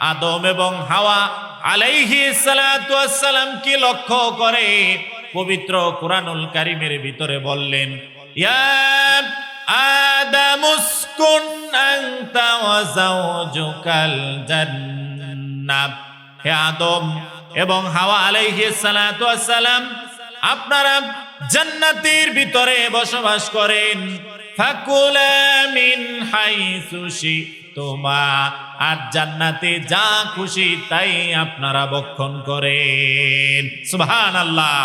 আদম এবং হাওয়া আলাইহি সালাম কি লক্ষ্য করে? পবিত্র কোরআনুল কারিমের ভিতরে বললেন আদম উসকুন আনতা ওয়া যাওজুকাল জান্নাত। হে আদম এবং হাওয়া আলাইহি সালাম আপনারা জান্নাতের ভিতরে বসবাস করেন। ফাকুলা মিন হাইসু শিতুমা আর জান্নাতে যা খুশি তাই আপনারা বক্ষণ করেন সুবহানাল্লাহ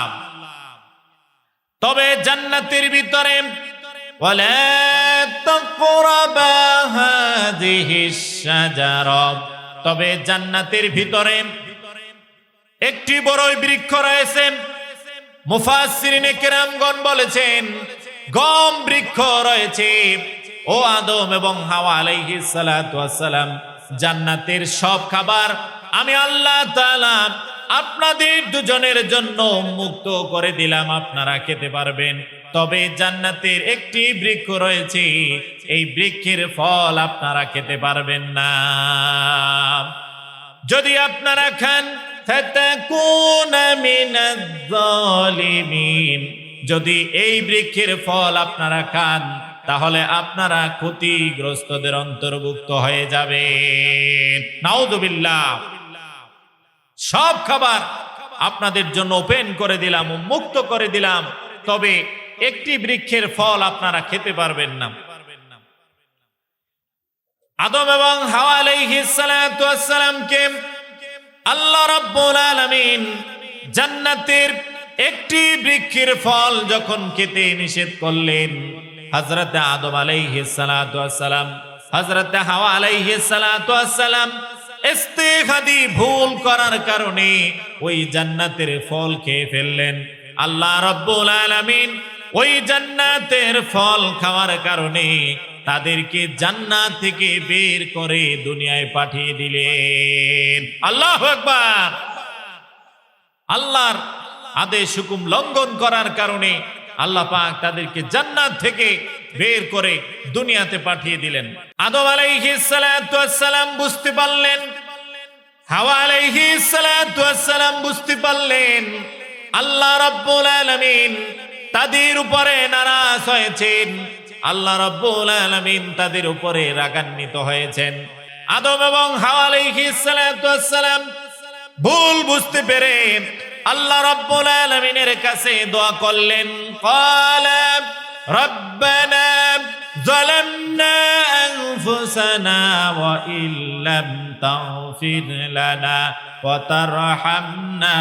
তবে জান্নাতের ভিতরে ولا تقربا هذه الشجرة তবে জান্নাতের ভিতরে একটি বড়ই বৃক্ষ রয়েছে মুফাসসিরিনে কেরামগণ বলেছেন গম বৃক্ষ রয়েছে। ও আদম এবং হাওয়া আলাইহিস সালাতু ওয়াসসালাম জান্নাতের সব খাবার আমি আল্লাহ তাআলা আপনাদের দুজনের জন্য মুক্ত করে দিলাম, আপনারা খেতে পারবেন। তবে জান্নাতের একটি বৃক্ষ রয়েছে, এই বৃক্ষের ফল আপনারা খেতে পারবেন না। যদি আপনারা খান মিনাজ জালিমিন যদি এই বৃক্ষের ফল আপনারা খান, তাহলে আপনারা ক্ষতিগ্রস্তদের অন্তর্ভুক্ত হয়ে যাবে নাউজুবিল্লাহ। সব খাবার আপনাদের জন্য ওপেন করে দিলাম মুক্ত করে দিলাম, তবে একটি বৃক্ষের ফল আপনারা খেতে পারবেন না। আদম এবং হাওয়া আল্লাহ রাব্বুল আলামিন জান্নাতের একটি বৃক্ষের ফল যখন খেতে নিষেধ করলেন, হযরতে আদম আলাইহিস সালাতু ওয়াসসালাম, হযরতে হাওয়া ওয়াসসালাম ইস্তেহাদি ভুল করার কারণে ওই জান্নাতের ফল খেয়ে ফেললেন। আল্লাহ রাব্বুল আলামিন ওই জান্নাতের ফল খাওয়ার কারণে তাদেরকে জান্নাত থেকে বের করে দুনিয়ায় পাঠিয়ে দিলেন। আল্লাহ আকবার! আল্লাহর আদেশ হুকুম লঙ্ঘন করার কারণে আল্লাহ পাক তাদেরকে জান্নাত থেকে বের করে দুনিয়াতে পাঠিয়ে দিলেন। আদম আলাইহিস সালাতু ওয়াসসালাম বুঝতে পারলেন, হাওয়া আলাইহিস সালাতু ওয়াসসালাম বুঝতে পারলেন, আল্লাহ রাব্বুল আলামিন তাদের উপরে নারাজ হয়েছেন, আল্লাহ রাব্বুল আলামিন তাদের উপরে রাগান্বিত হয়েছেন। আদম এবং হাওয়া আলাইহিস সালাতু ওয়াসসালাম ভুল বুঝতে পেরে আল্লাহ রাব্বুল আলামিনের কাছে দোয়া করলেন, ক্বালা রাব্বানা যালামনা আনফুসানা ওয়া ইল্লাম তাগফির লানা ওয়া তারহামনা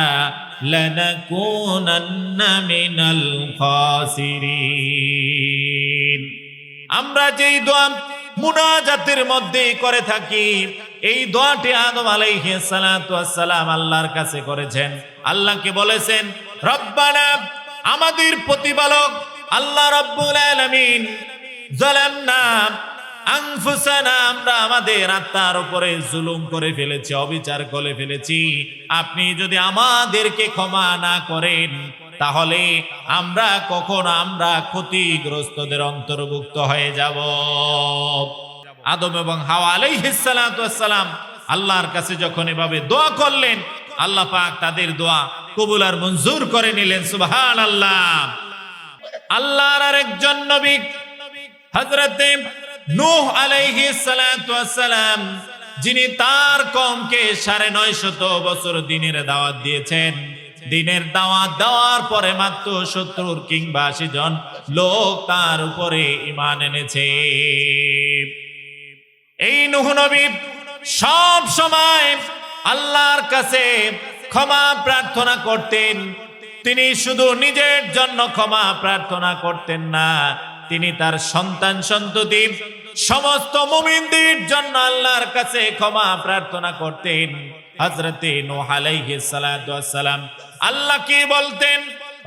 লানাকুনান্না মিনাল খাসিরিন. আমরা যেই দোয়া মুনাজাতের মধ্যে করে থাকি। এই দোয়াটি আদম আলাইহিস সালাতু ওয়াসসালাম আল্লাহর কাছে করেছেন। আল্লাহকে বলেছেন, রব্বানা, আমাদের প্রতিপালক আল্লাহ রাব্বুল আলামিন জালামনা আনফুসানা, আমরা আমাদের আত্মার উপরে জুলুম করে ফেলেছি, অবিচার করে ফেলেছি। আপনি যদি আমাদেরকে ক্ষমা না করেন তাহলে আমরা কখন আমরা ক্ষতিগ্রস্তদের অন্তর্ভুক্ত হয়ে যাব? আদম এবং হাওয়া আলাইহিস সালাতু ওয়াসসালাম আল্লাহর কাছে যখন এভাবে দোয়া করলেন, আল্লাহ পাক তাদের দোয়া কবুল আর মঞ্জুর করে নিলেন, সুবহানাল্লাহ। আল্লাহর আরেকজন নবী, হযরতে নূহ আলাইহিস সালাতু ওয়াসসালাম যিনি তার কমকে সাড়ে নয় শত বছর দিনের দাওয়াত দিয়েছেন। দিনের দাওয়াত দেওয়ার পরে মাত্র সত্তর কিংবা আশি জন লোক তার উপরে ইমান এনেছে। এই নুহ নবী সব সময় আল্লাহর কাছে ক্ষমা প্রার্থনা করতেন। তিনি শুধু নিজের জন্য ক্ষমা প্রার্থনা করতেন না, তিনি তার সন্তান সন্ততি, সমস্ত মুমিনদের জন্য আল্লাহর কাছে ক্ষমা প্রার্থনা করতেন হজরতে নূহ সালাম সালাতু ওয়াসসালাম। আল্লাহ কি বলতেন?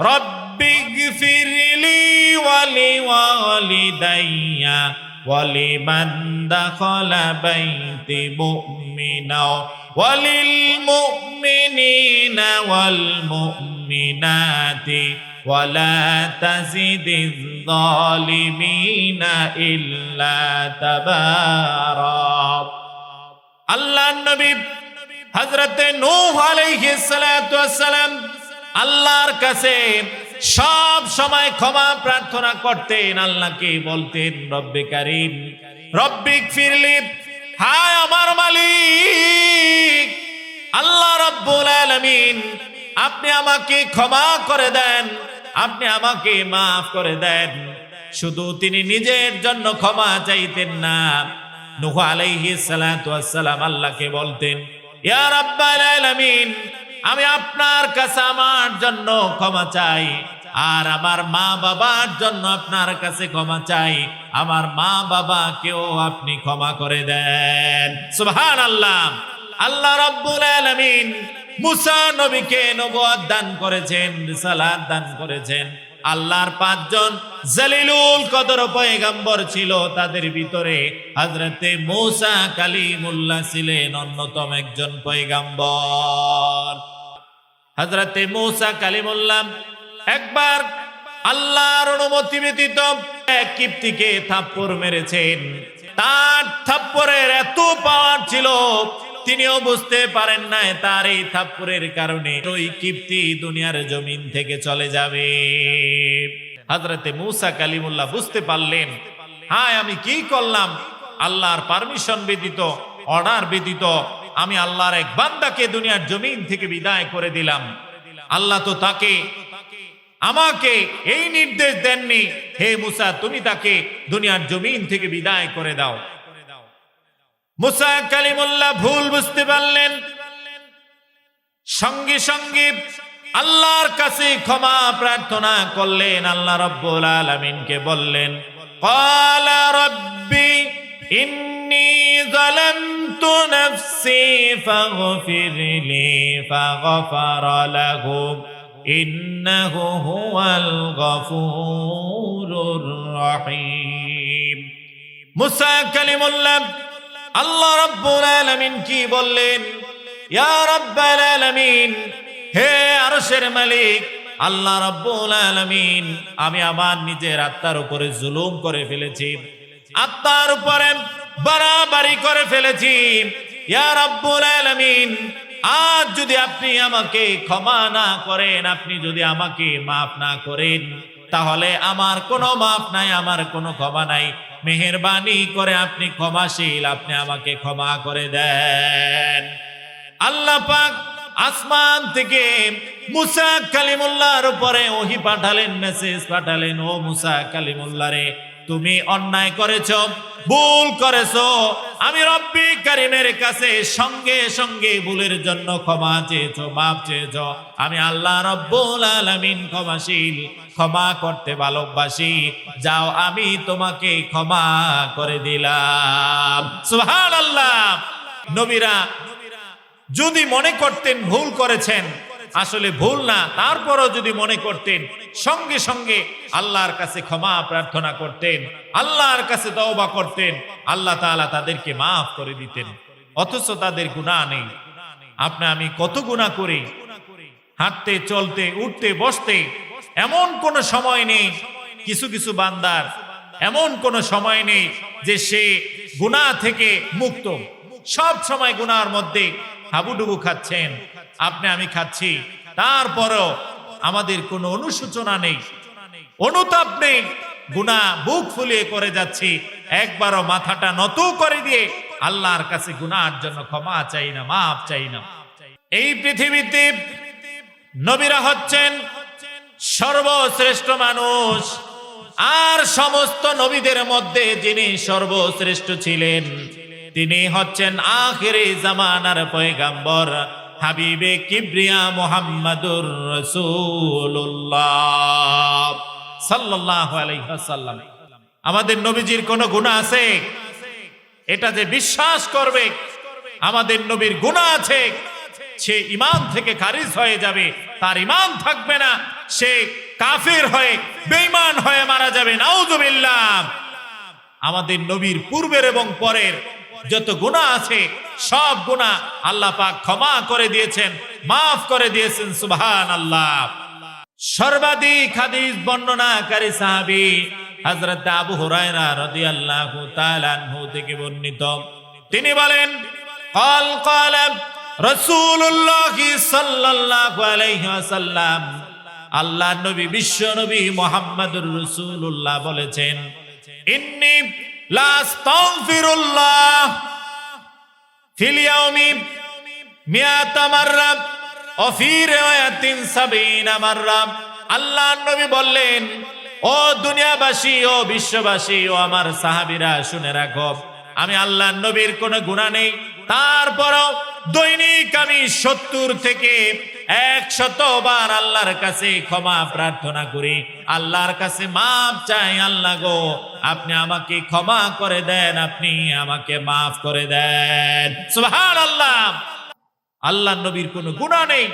রব্বি গফিরলি ওয়ালি ওয়ালিদাইয়া ولمن دخل بيتي مؤمنا وللمؤمنين والمؤمنات ولا تزد الظالمين إلا تبارا আল্লাহ নবী হজরতে নূহ আলাইহিস সালাতু ওয়াসসালাম আল্লাহর কাছে সব সময় ক্ষমা প্রার্থনা করতেন, আল্লাহকে বলতেন, রব্বে কারিম রব্বিক ফিরলি হায় আমার মালিক, আল্লাহ রব্বুল আলামিন, আপনি আমাকে ক্ষমা করে দেন, আপনি আমাকে মাফ করে দেন। শুধু তিনি নিজের জন্য ক্ষমা চাইতেন না, নূহ আলাইহিস সালাতু ওয়াসসালাম আল্লাহকে বলতেন, ইয়া রাব্বাল আলামিন আমি আপনার কাছে আমার জন্য ক্ষমা চাই। আর আমার মা বাবার জন্য আপনার কাছে ক্ষমা চাই। আমার মা বাবাকেও আপনি ক্ষমা করে দেন। সুবহান আল্লাহ আল্লাহ রাব্বুল আলামিন মুসা নবীকে নবুয়ত দান করেছেন, রিসালাত দান করেছেন। আল্লাহর পাঁচজন জালিলুল কদর পয়গাম্বর ছিল, তাদের ভিতরে হযরতে মুসা কালিমুল্লাহ ছিলেন অন্যতম একজন পয়গাম্বর। হযরতে মুসা কালিমুল্লাহ একবার আল্লাহর অনুমতি ব্যতীত এক কিপ্তিকে থাপ্পড় মেরেছেন। তার থাপ্পড়ের এত পাওয়ার ছিল, তিনিও বুঝতে পারেন না তার এই থাপ্পড়ের কারণে ওই কিপ্তি দুনিয়ার জমিন থেকে চলে যাবে। হযরতে মুসা কালিমুল্লাহ বুঝতে পারলেন, হায়, আমি কি করলাম? আল্লাহর পারমিশন ব্যতীত, অর্ডার ব্যতীত আমি আল্লাহর এক বান্দাকে দুনিয়ার জমিন থেকে বিদায় করে দিলাম। আল্লাহ তো তাকে, আমাকে এই নির্দেশ দেননি, হে মুসা, তুমি তাকে দুনিয়ার জমিন থেকে বিদায় করে দাও। মুসা কালিমুল্লাহ ভুল বুঝতে পারলেন। সঙ্গে সঙ্গে আল্লাহর কাছে ক্ষমা প্রার্থনা করলেন, আল্লাহ রব্বুল আলমিনকে বললেন কলা রব্বী إني ظلمت نفسي فاغفر لي فغفر له إنه هو الغفور الرحيم মুসা কালিমুল্লাহ আল্লাহ রাব্বুল আলামিন কি বললেন ইয়া রাব্বাল আলামিন হে আরশের মালিক আল্লাহ রাব্বুল আলামিন আমি আমার নিজের আত্মার উপরে জুলুম করে ফেলেছি আত্মার উপরে বাড়াবাড়ি করে ফেলেছি। আজ যদি আপনি আমাকে ক্ষমা না করেন, আপনি যদি আমাকে মাফ না করেন, তাহলে আমার কোনো মাফ নাই, আমার কোনো ক্ষমা নাই। মেহেরবানি করে আপনি ক্ষমাশীল, আপনি আমাকে ক্ষমা করে দেন। আল্লাহ পাক আসমান থেকে মুসা কালিমুল্লাহর উপরে ওহি পাঠালেন মেসেজ পাঠালেন, ও মুসা কালিমুল্লাহ রে তুমি অন্যায় করেছ, ভুল করেছ। আমি রব্বি কারিমের কাছে সঙ্গে সঙ্গে ভুলের জন্য ক্ষমা চেয়েছো মাপ চেয়েছো। আমি আল্লাহ রব্বুল আলামিন ক্ষমাশীল, ক্ষমা করতে ভালোবাসি। যাও, আমি তোমাকে ক্ষমা করে দিলাম। সুবহানাল্লাহ। নবীরা, যদি মনে করতেন ভুল করেছেন আসলে ভুল না, তারপরও যদি মনে করতেন, সঙ্গে সঙ্গে আল্লাহর কাছে ক্ষমা প্রার্থনা করতেন, আল্লাহর কাছে তওবা করতেন, আল্লাহ তাআলা তাদেরকে মাফ করে দিতেন। অথচ তাদের গুনাহ নেই। আপনি আমি কত গুনাহ করি? হাঁটতে, চলতে, উঠতে, বসতে এমন কোন সময় নেই, কিছু কিছু বান্দার এমন কোন সময় নেই যে সে গুনাহ থেকে মুক্ত। সব সময় গুনার মধ্যে হাবুডুবু খাচ্ছেন, আপনি আমি খাচ্ছি। তারপরও আমাদের কোনো অনুশোচনা নেই, অনুতাপ নেই গুনাহ বুক ফুলিয়ে করে যাচ্ছি। একবারও মাথাটা নত করে দিয়ে আল্লাহর কাছে গুনার জন্য ক্ষমা চাই না, মাফ চাই না। এই পৃথিবীতে নবীরা হচ্ছেন সর্বশ্রেষ্ঠ মানুষ, আর সমস্ত নবীদের মধ্যে যিনি সর্বশ্রেষ্ঠ ছিলেন তিনি হচ্ছেন আখেরে জামানার পয়গাম্বর, হাবিবে কিবরিয়া মোহাম্মদুর রসুল্লাহ সাল্লাল্লাহু আলাইহি ওয়াসাল্লাম। আমাদের নবীজির কোনো গুনাহ আছে? এটা যে বিশ্বাস করবে, আমাদের নবীর গুনাহ আছে। সে ইমান থেকে খারিজ হয়ে যাবে, তার ইমান থাকবে না। সে কাফের হয়ে, বেঈমান হয়ে মারা যাবে, নাউজুবিল্লাহ। আমাদের নবীর পূর্বের এবং পরের যত গুণা আছে সব গুণা আল্লাহ পাক ক্ষমা করে দিয়েছেন মাফ করে দিয়েছেন সুবহান আল্লাহ সর্বাধিক হাদিস বর্ণনাকারী সাহাবী হযরত আবু হুরায়রা রাদিয়াল্লাহু তাআলা আনহু থেকে বর্ণিত তিনি বলেন قال قال رسول الله صلى الله عليه وسلم আল্লাহ নবী বিশ্ব নবী মোহাম্মদুর রসুল্লাহ বলেছেন ইন্নি আল্লাহ নবী বললেন, ও দুনিয়াবাসী, ও বিশ্ববাসী, ও আমার সাহাবীরা, শুনে রাখো, আমি আল্লাহ নবীর কোনো গুনাহ নেই। তারপরও দৈনিক আমি সত্তর থেকে একশত বার আল্লাহর কাছে ক্ষমা প্রার্থনা করি। আল্লাহর কাছে মাপ চাই, আল্লাহ গো, আপনি আমাকে ক্ষমা করে দেন, আপনি আমাকে মাফ করে দেন। সুবহান আল্লাহ আল্লাহ নবীর কোনো গুণা নেই।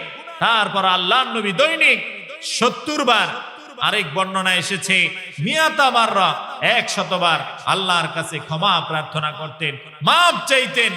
তারপর আল্লাহ নবী দৈনিক সত্তর বার আরেক বর্ণনা এসেছে, মিয়াতা মাররা এক শতবার আল্লাহর কাছে ক্ষমা প্রার্থনা করতেন, মাপ চাইতেন।